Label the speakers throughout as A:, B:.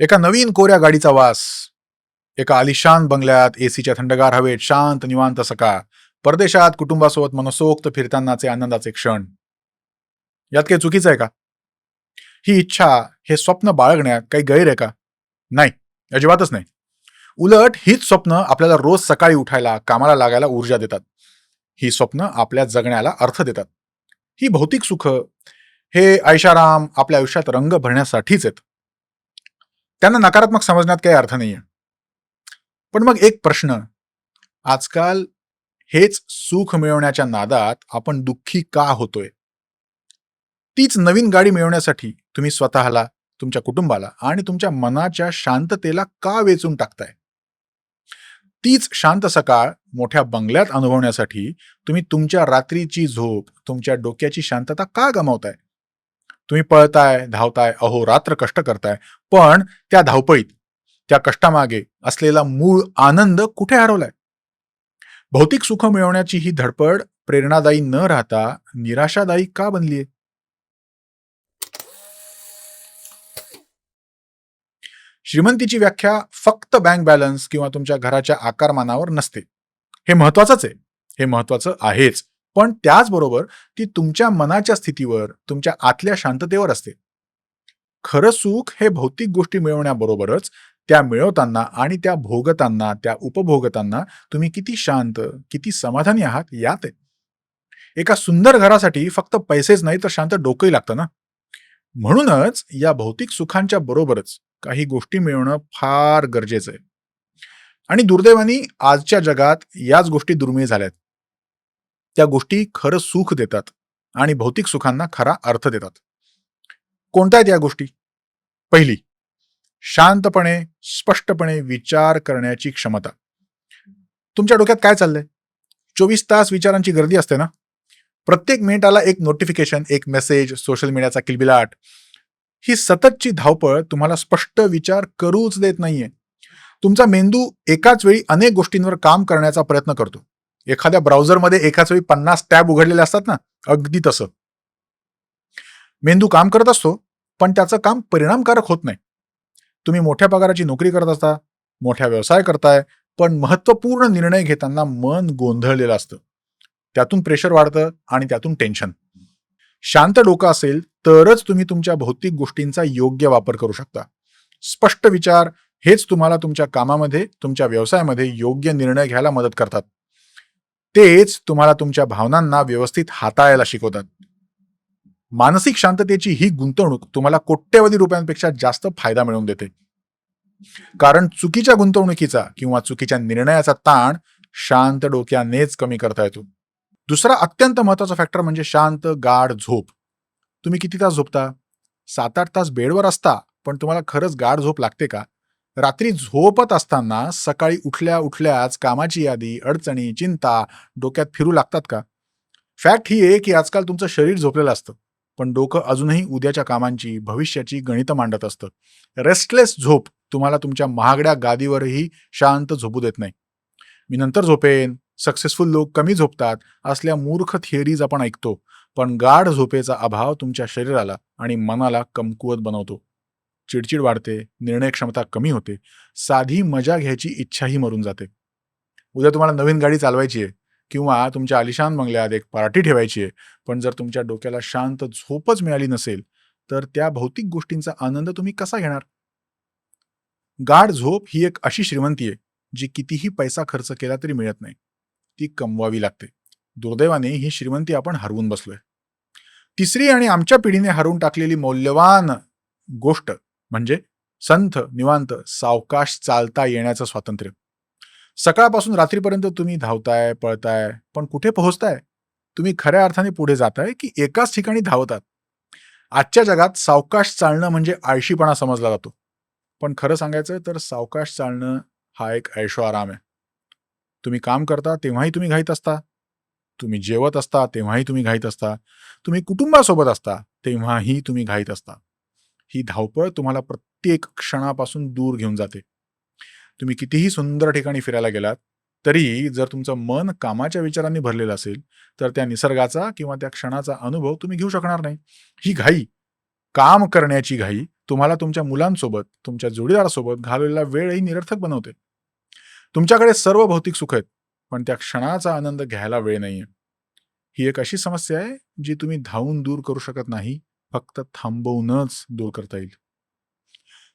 A: एका नवीन कोऱ्या गाडीचा वास. एका आलिशान बंगल्यात एसीच्या थंडगार हवेत शांत निवांत सकाळ परदेशात कुटुंबासोबत मनसोक्त फिरतानाचे आनंदाचे क्षण. यात काही चुकीचं आहे का? ही इच्छा हे स्वप्न बाळगण्यात काही गैर आहे का? नाही अजिबातच नाही. उलट हीच स्वप्न आपल्याला रोज सकाळी उठायला कामाला लागायला ऊर्जा देतात. ही स्वप्न आपल्या जगण्याला अर्थ देतात. ही भौतिक सुख हे ऐशाराम आपल्या आयुष्यात रंग भरण्यासाठीच आहेत. त्यांना नकारात्मक समजण्यात काही अर्थ नाहीये. पण मग एक प्रश्न. आजकाल हेच सुख मिळवण्याच्या नादात आपण दुःखी का होतोय? तीच नवीन गाडी मिळवण्यासाठी तुम्ही स्वतःला तुमच्या कुटुंबाला आणि तुमच्या मनाच्या शांततेला का वेचून टाकताय? तीच शांत सकाळ मोठ्या बंगल्यात अनुभवण्यासाठी तुम्ही तुमच्या रात्रीची झोप तुमच्या डोक्याची शांतता का गमावताय? तुम्ही पळताय धावताय अहो रात्र कष्ट करताय. पण त्या धावपळीत त्या कष्टामागे असलेला मूळ आनंद कुठे हरवलाय? भौतिक सुख मिळवण्याची ही धडपड प्रेरणादायी न राहता निराशादायी का बनलीये? श्रीमंतीची व्याख्या फक्त बँक बॅलन्स किंवा तुमच्या घराच्या आकारमानावर नसते. हे महत्वाचंच आहे. हे महत्वाचं आहेच. पण त्याचबरोबर ती तुमच्या मनाच्या स्थितीवर तुमच्या आतल्या शांततेवर असते. खरं सुख हे भौतिक गोष्टी मिळवण्याबरोबरच त्या मिळवताना आणि त्या भोगताना त्या उपभोगताना तुम्ही किती शांत किती समाधानी आहात यात आहे. एका सुंदर घरासाठी फक्त पैसेच नाही तर शांत डोकंही लागतं ना. म्हणूनच या भौतिक सुखांच्या बरोबरच काही गोष्टी मिळवणं फार गरजेचं आहे. आणि दुर्दैवानी आजच्या जगात याच गोष्टी दुर्मिळ झाल्यात. त्या गोष्टी खरं सुख देतात आणि भौतिक सुखांना खरा अर्थ देतात. कोणत्या आहेत या गोष्टी? पहिली शांतपणे स्पष्टपणे विचार करण्याची क्षमता. तुमच्या डोक्यात काय चाललंय? चोवीस तास विचारांची गर्दी असते ना? प्रत्येक मिनिटाला एक नोटिफिकेशन एक मेसेज सोशल मीडियाचा किलबिलाट. ही सततची धावपळ तुम्हाला स्पष्ट विचार करूच देत नाहीये. तुमचा मेंदू एकाच वेळी अनेक गोष्टींवर काम करण्याचा प्रयत्न करतो. एखाद्या ब्राउझरमध्ये एकाच वेळी पन्नास टॅब उघडलेले असतात ना अगदी तसं. मेंदू काम करत असतो पण त्याचं काम परिणामकारक होत नाही. तुम्ही मोठ्या पगाराची नोकरी करत असता मोठ्या व्यवसाय करताय पण महत्त्वपूर्ण निर्णय घेताना मन गोंधळलेलं असतं. त्यातून प्रेशर वाढतं आणि त्यातून टेन्शन. शांत डोकं असेल तरच तुम्ही तुमच्या भौतिक गोष्टींचा योग्य वापर करू शकता. स्पष्ट विचार हेच तुम्हाला तुमच्या कामामध्ये तुमच्या व्यवसायामध्ये योग्य निर्णय घ्यायला मदत करतात. तेच तुम्हाला तुमच्या भावनांना व्यवस्थित हाताळायला शिकवतात. मानसिक शांततेची ही गुंतवणूक तुम्हाला कोट्यवधी रुपयांपेक्षा जास्त फायदा मिळवून देते. कारण चुकीच्या गुंतवणुकीचा किंवा चुकीच्या निर्णयाचा ताण शांत डोक्यानेच कमी करता येतो. दुसरा अत्यंत महत्त्वाचा फॅक्टर म्हणजे शांत गाढ झोप. तुम्ही किती तास झोपता? सात आठ तास बेडवर असता पण तुम्हाला खरंच गाढ झोप लागते का? रात्री झोपत असताना सकाळी उठल्या उठल्याच कामाची यादी अडचणी चिंता डोक्यात फिरू लागतात का? फॅक्ट ही आहे की आजकाल तुमचं शरीर झोपलेलं असतं पण डोकं अजूनही उद्याच्या कामांची भविष्याची गणितं मांडत असतं. रेस्टलेस झोप तुम्हाला तुमच्या महागड्या गादीवरही शांत झोपू देत नाही. मी नंतर झोपेन सक्सेसफुल लोक कमी झोपतात असल्या मूर्ख थिअरीज आपण ऐकतो पण गाढ झोपेचा अभाव तुमच्या शरीराला आणि मनाला कमकुवत बनवतो. चिडचिड वाढते निर्णय क्षमता कमी होते साधी मजा घ्यायची इच्छाही मरून जाते. उद्या तुम्हाला नवीन गाडी चालवायची आहे किंवा तुमच्या आलिशान बंगल्यात एक पार्टी ठेवायची आहे पण जर तुमच्या डोक्याला शांत झोपच मिळाली नसेल तर त्या भौतिक गोष्टींचा आनंद तुम्ही कसा घेणार? गाढ झोप ही एक अशी श्रीमंती आहे जी कितीही पैसा खर्च केला तरी मिळत नाही. ती कमवावी लागते. दुर्दैवाने ही श्रीमंती आपण हरवून बसलोय. तिसरी आणि आमच्या पिढीने हरवून टाकलेली मौल्यवान गोष्ट म्हणजे संथ निवांत सावकाश चालता येण्याचं स्वातंत्र्य. सकाळपासून रात्रीपर्यंत तुम्ही धावताय पळताय पण कुठे पोहोचताय? तुम्ही खऱ्या अर्थाने पुढे जाताय की एकाच ठिकाणी धावतात. आजच्या जगात सावकाश चालणं म्हणजे आळशीपणा समजला जातो. पण खरं सांगायचं तर सावकाश चालणं हा एक ऐशो आराम आहे. तुम्ही काम करता तेव्हाही तुम्ही घाईत असता. तुम्ही जेवत असता तेव्हाही तुम्ही घाईत असता. तुम्ही कुटुंबासोबत असता तेव्हाही तुम्ही घाईत असता. ही धावपळ तुम्हाला प्रत्येक क्षणापासून दूर घेऊन जाते. तुम्ही कितीही सुंदर ठिकाणी फिरायला गेलात तरी जर तुमचं मन कामाच्या विचारांनी भरलेलं असेल तर त्या निसर्गाचा किंवा त्या क्षणाचा अनुभव तुम्ही घेऊ शकणार नाही. ही घाई काम करण्याची घाई तुम्हाला तुमच्या मुलांसोबत तुमच्या जोडीदारासोबत घालवलेला वेळही निरर्थक बनवते. तुमच्याकडे सर्व भौतिक सुख आहेत पण त्या क्षणाचा आनंद घ्यायला वेळ नाहीये. ही एक अशी समस्या आहे जी तुम्ही धावून दूर करू शकत नाही फक्त थांबवूनच दूर करता येईल.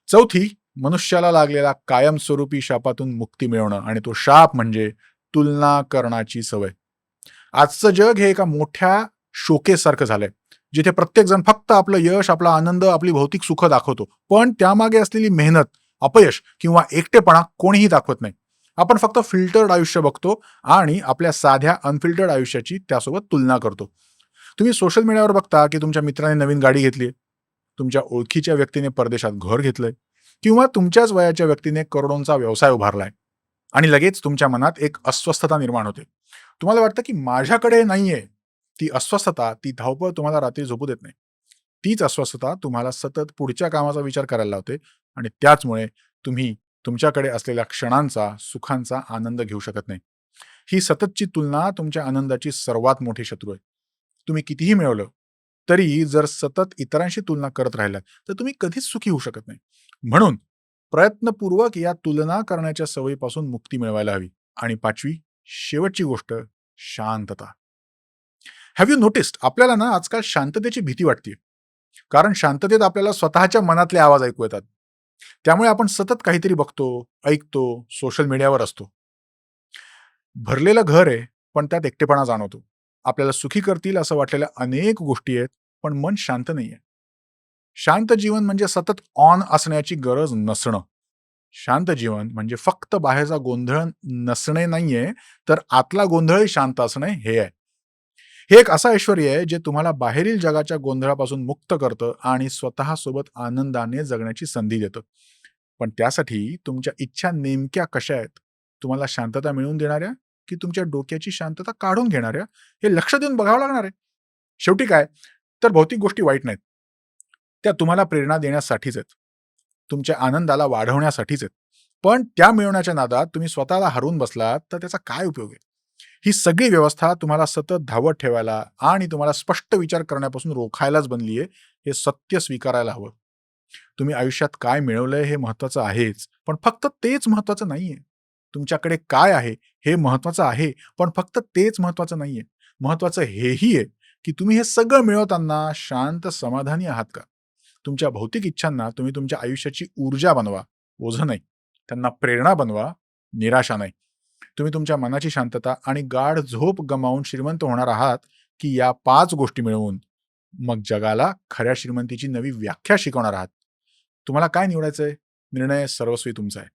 A: चौथी मनुष्याला लागलेला कायमस्वरूपी शापातून मुक्ती मिळवणं आणि तो शाप म्हणजे तुलना करण्याची सवय. आजचं जग हे एका मोठ्या शोकेसारखं झालंय जिथे प्रत्येक जण फक्त आपलं यश आपला आनंद आपली भौतिक सुख दाखवतो पण त्यामागे असलेली मेहनत अपयश किंवा एकटेपणा कोणीही दाखवत नाही. आपण फक्त फिल्टर्ड आयुष्य बघतो आणि आपल्या साध्या अनफिल्टर्ड आयुष्याची त्यासोबत तुलना करतो. तुम्ही सोशल मीडियावर बघता की तुमच्या मित्राने नवीन गाडी घेतली तुमच्या ओळखीच्या व्यक्तीने परदेशात घर घेतलंय. किंवा तुमच्याच वयाच्या व्यक्तीने करोडोंचा व्यवसाय उभारलाय. आणि लगेच तुमच्या मनात एक अस्वस्थता निर्माण होते. तुम्हाला वाटतं की माझ्याकडे नाहीये. ती अस्वस्थता ती धावपळ तुम्हाला रात्री झोपू देत नाही. तीच अस्वस्थता तुम्हाला सतत पुढच्या कामाचा विचार करायला लावते. आणि त्याचमुळे तुम्ही तुमच्याकडे असलेल्या क्षणांचा सुखांचा आनंद घेऊ शकत नाही. ही सततची तुलना तुमच्या आनंदाची सर्वात मोठी शत्रू आहे. तुम्ही कितीही मिळवलं तरी जर सतत इतरांशी तुलना करत राहिलात तर तुम्ही कधीच सुखी होऊ शकत नाही. म्हणून प्रयत्नपूर्वक या तुलना करण्याच्या सवयीपासून मुक्ती मिळवायला हवी. आणि पाचवी शेवटची गोष्ट शांतता. हॅव यू नोटिस्ड आपल्याला ना आजकाल शांततेची भीती वाटते कारण शांततेत आपल्याला स्वतःच्या मनातले आवाज ऐकू येतात. त्यामुळे आपण सतत काहीतरी बघतो ऐकतो सोशल मीडियावर असतो. भरलेलं घर आहे पण त्यात एकटेपणा जाणवतो. आपल्याला सुखी करतील असं वाटलेल्या अनेक गोष्टी आहेत पण मन शांत नाहीये. शांत जीवन म्हणजे सतत ऑन असण्याची गरज नसणं. शांत जीवन म्हणजे फक्त बाहेरचा गोंधळ नसणे नाहीये तर आतला गोंधळही शांत असणे हे आहे. हे एक असं ऐश्वर आहे जे तुम्हाला बाहेरील जगाच्या गोंधळापासून मुक्त करतं आणि स्वतःसोबत आनंदाने जगण्याची संधी देतं. पण त्यासाठी तुमच्या इच्छा नेमक्या कशा आहेत? तुम्हाला शांतता मिळवून देणाऱ्या? की तुमच्या डोक्याची शांतता काढून घेणाऱ्या हे लक्ष देऊन बघावं लागणार आहे. शेवटी काय? तर भौतिक गोष्टी वाईट नाहीत. त्या तुम्हाला प्रेरणा देण्यासाठीच आहेत. तुमच्या आनंदाला वाढवण्यासाठीच आहेत. पण त्या मिळवण्याच्या नादात तुम्ही स्वतःला हरवून बसलात तर त्याचा काय उपयोग आहे? ही सगळी व्यवस्था तुम्हाला सतत धावत ठेवायला आणि तुम्हाला स्पष्ट विचार करण्यापासून रोखायलाच बनली आहे हे सत्य स्वीकारायला हवं. तुम्ही आयुष्यात काय मिळवलंय हे महत्वाचं आहेच पण फक्त तेच महत्वाचं नाहीये. तुमच्याकडे काय आहे हे महत्वाचं आहे पण फक्त तेच महत्वाचं नाहीये. महत्वाचं हेही आहे की तुम्ही हे सगळं मिळवताना शांत समाधानी आहात का? तुमच्या भौतिक इच्छांना तुम्ही तुमच्या आयुष्याची ऊर्जा बनवा ओझं नाही. त्यांना प्रेरणा बनवा निराशा नाही. तुम्ही तुमच्या मनाची शांतता आणि गाढ झोप गमावून श्रीमंत होणार आहात की या पाच गोष्टी मिळवून मग जगाला खऱ्या श्रीमंतीची नवी व्याख्या शिकवणार आहात. तुम्हाला काय निवडायचंय? निर्णय सर्वस्वी तुमचा आहे.